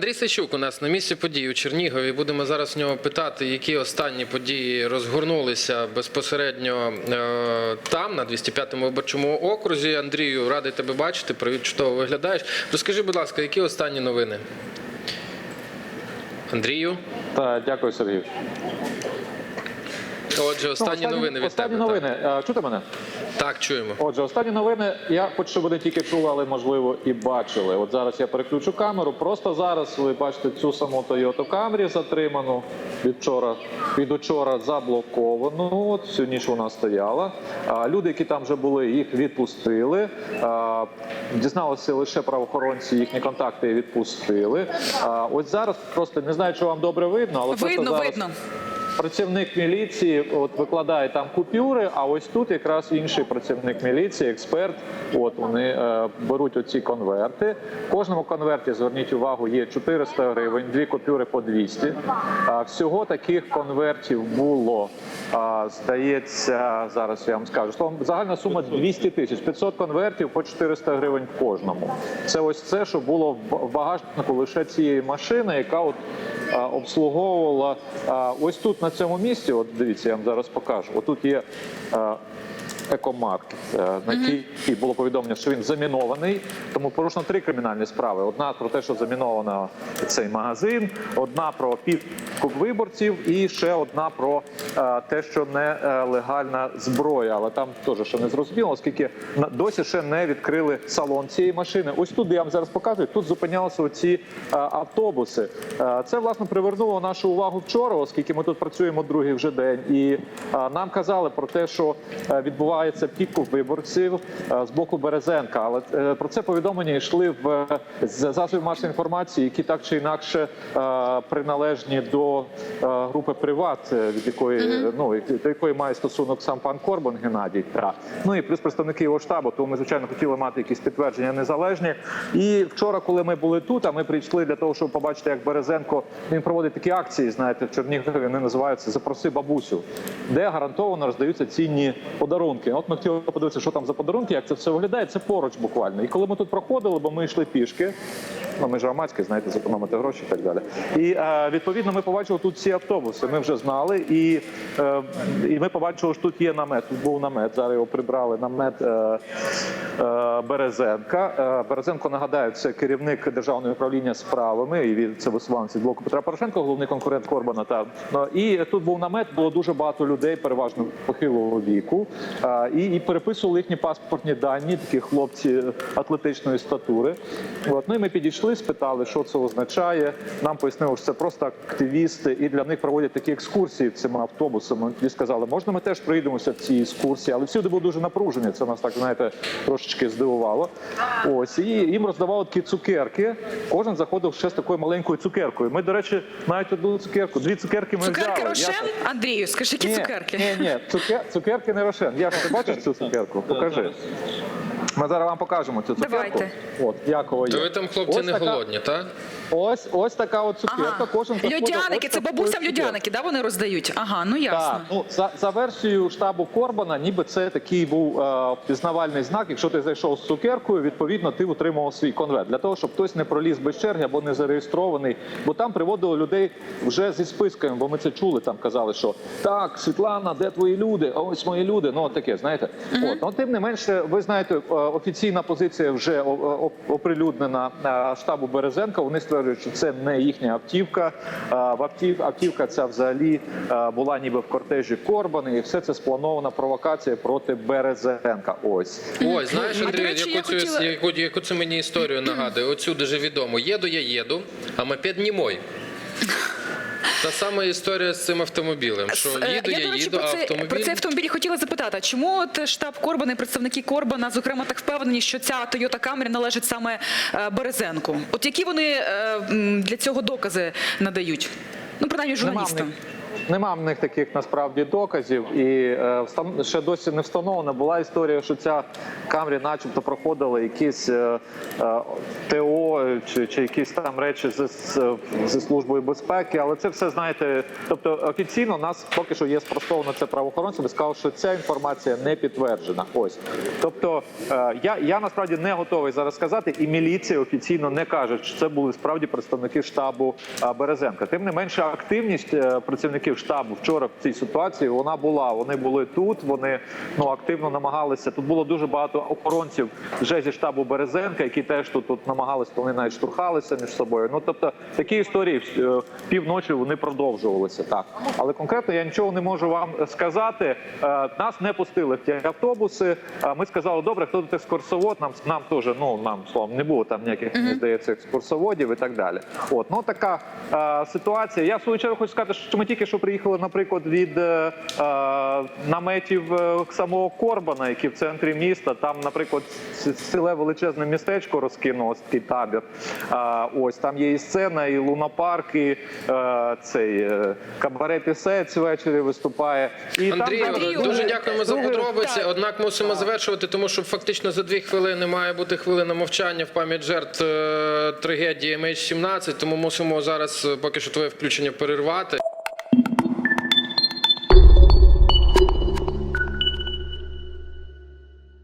Андрій Сачук у нас на місці подій у Чернігові. Будемо зараз в нього питати, які останні події розгорнулися безпосередньо е, там, на 205-му виборчому окрузі. Андрію, радий тебе бачити. Привіт, чудово виглядаєш. Розкажи, будь ласка, які останні новини? Андрію, Та дякую, Сергій. Отже, останні новини від останні тебе. новини. Е, Чути мене? Так, так чуємо. Отже, останні новини. Я хочу, щоб ви не тільки чули, але можливо і бачили. От зараз я переключу камеру. Просто зараз ви бачите цю саму Toyota Camry затриману від вчора, від учора заблоковану. От всю ніч вона стояла. А, люди, які там вже були, їх відпустили. А, дізналися лише правоохоронці їхні контакти відпустили. А, ось зараз просто не знаю, чи вам добре видно, але Видно, просто зараз... видно. Працівник міліції от викладає там купюри, а ось тут якраз інший працівник міліції, експерт. От вони е, беруть оці конверти. В кожному конверті зверніть увагу, є 400 гривень, дві купюри по 200. А, всього таких конвертів було. А, здається, зараз я вам скажу. Словом, загальна сума 200 тисяч, 500 конвертів по 400 гривень в кожному. Це ось це, що було в багажнику лише цієї машини, яка от а, обслуговувала а, ось тут на цьому місці. От дивіться, я вам зараз покажу. Отут є. Екомаркет, е, на який було повідомлення, що він замінований. Тому порушено три кримінальні справи: одна про те, що заміновано цей магазин, одна про підкуп виборців, і ще одна про е, те, що нелегальна зброя. Але там теж ще не зрозуміло, оскільки досі ще не відкрили салон цієї машини. Ось тут я вам зараз показую. Тут зупинялися оці е, автобуси. Е, Це власне привернуло нашу увагу вчора, оскільки ми тут працюємо другий вже день, і е, нам казали про те, що е, відбувається підкуп виборців е, з боку Березенка. Але е, про це повідомлення йшли в е, засобів масової інформації, які так чи інакше приналежні до групи Приват, від якої ну до якої має стосунок сам пан Корбан Геннадій. Та ну і плюс представники його штабу. Тому ми звичайно хотіли мати якісь підтвердження незалежні. І вчора, коли ми були тут, а ми прийшли для того, щоб побачити, як Березенко він проводить такі акції. Знаєте, в Чернігові вони називаються Запроси бабусю, де гарантовано роздаються цінні подарунки. От ми хотіли подивитися, що там за подарунки, як це все виглядає. Це поруч буквально. І коли ми тут проходили, бо ми йшли пішки. Ну, ми ж громадські, знаєте, зекономити гроші і так далі. І е, відповідно ми побачили тут ці автобуси. Ми вже знали, і, е, і ми побачили, що тут є намет. Тут був намет. Зараз його прибрали. Намет е, Березенка. Е, Березенко нагадаю, це керівник державного управління справами. І він це висуванець від блоку Петра Порошенка, головний конкурент Корбана. Та Ну, і тут був намет. Було дуже багато людей, переважно похилого віку. Е, і, і переписували їхні паспортні дані. Такі хлопці атлетичної статури. От ну і ми підійшли, спитали, що це означає. Нам пояснили, що це просто активісти, і для них проводять такі екскурсії цими автобусами. І сказали, можна ми теж приїдемося в ці екскурсії, але всюди було дуже напруження. Це нас так знаєте трошечки здивувало. Ось і їм роздавали такі цукерки. Кожен заходив ще з такою маленькою цукеркою. Ми, до речі, навіть одну цукерку, дві цукерки ми Цукерки взяли. Рошен? Я- Андрію, скажи, які ні, цукерки? Ні, ні, цукер, цукерки не рошен. Я ти бачиш цю цукерку? Покажи. Ми зараз вам покажемо цю цукерку. Давайте. От, Якова є. То ви там, хлопці, Ось не така- голодні, так? Ось, ось така от цукерка. Ага. Кожен заходив Льодяники, ось це такою бабусям цукеркою. льодяники, да, вони роздають? Ага, ну ясно. Так, ну за, за версією штабу Корбана, ніби це такий був е, пізнавальний знак. Якщо ти зайшов з цукеркою, відповідно ти отримав свій конверт для того, щоб хтось не проліз без черги або не зареєстрований. Бо там приводили людей вже зі списками, бо ми це чули. Там казали, що так, Світлана, де твої люди? А ось мої люди. Ну от таке, знаєте. От ну тим не менше, ви знаєте, е, офіційна позиція вже оприлюднена е, штабу Березенка. Вони стверджують, що це не їхня автівка. Е, В автів автівка ця взагалі е, була ніби в кортежі Корбани, і все це спланована провокація проти Березенка. Ось Ой, знаєш, Андрій, яку, я цю, хотіла- яку, яку це мені історію нагадує? Оцю дуже відому. Їду я їду, а мопед не мой. Та сама історія з цим автомобілем. Що е, їду, я, я, до речі, їду, про, це, автомобіль. про цей автомобіль хотіла запитати, чому от штаб Корбана і представники Корбана, зокрема, так впевнені, що ця Toyota Camry належить саме е, Березенку? От які вони е, для цього докази надають? Ну, принаймні, журналістам. Нема в них таких насправді доказів, і е, ще досі не встановлена була історія, що ця камері, начебто, проходили якісь е, е, ТО чи, чи якісь там речі з, зі службою безпеки. Але це все знаєте. Тобто офіційно нас поки що є спростовано це правоохоронцями. Сказав, що ця інформація не підтверджена. Ось тобто е, я, я насправді не готовий зараз сказати, і міліція офіційно не каже, що це були справді представники штабу е, Березенка. Тим не менше, активність е, працівників штабу вчора в цій ситуації вона була. Вони були тут. Вони ну активно намагалися. Тут було дуже багато охоронців вже зі штабу Березенка, які теж тут, тут намагалися. Вони навіть штурхалися між собою. Ну тобто такі історії е, півночі вони продовжувалися так. Але конкретно я нічого не можу вам сказати. Е, Нас не пустили в ті автобуси. Е, Ми сказали, добре, хто тут екскурсовод? Нам нам теж ну нам словом не було там ніяких мені здається екскурсоводів і так далі. От ну така е, ситуація. Я в свою чергу хочу сказати, що ми тільки що приїхали, наприклад, від е, наметів самого Корбана, які в центрі міста. Там, наприклад, ціле величезне містечко розкинулось такий табір. А, ось там є і сцена, і лунопарк, і е, цей е, кабаре пісець ввечері виступає. І Андрію, Андрію, дуже е, дякуємо за подробиці. Однак мусимо завершувати, тому що фактично за дві хвилини має бути хвилина мовчання в пам'ять жертв е, трагедії MH17, тому мусимо зараз е, поки що твоє включення перервати.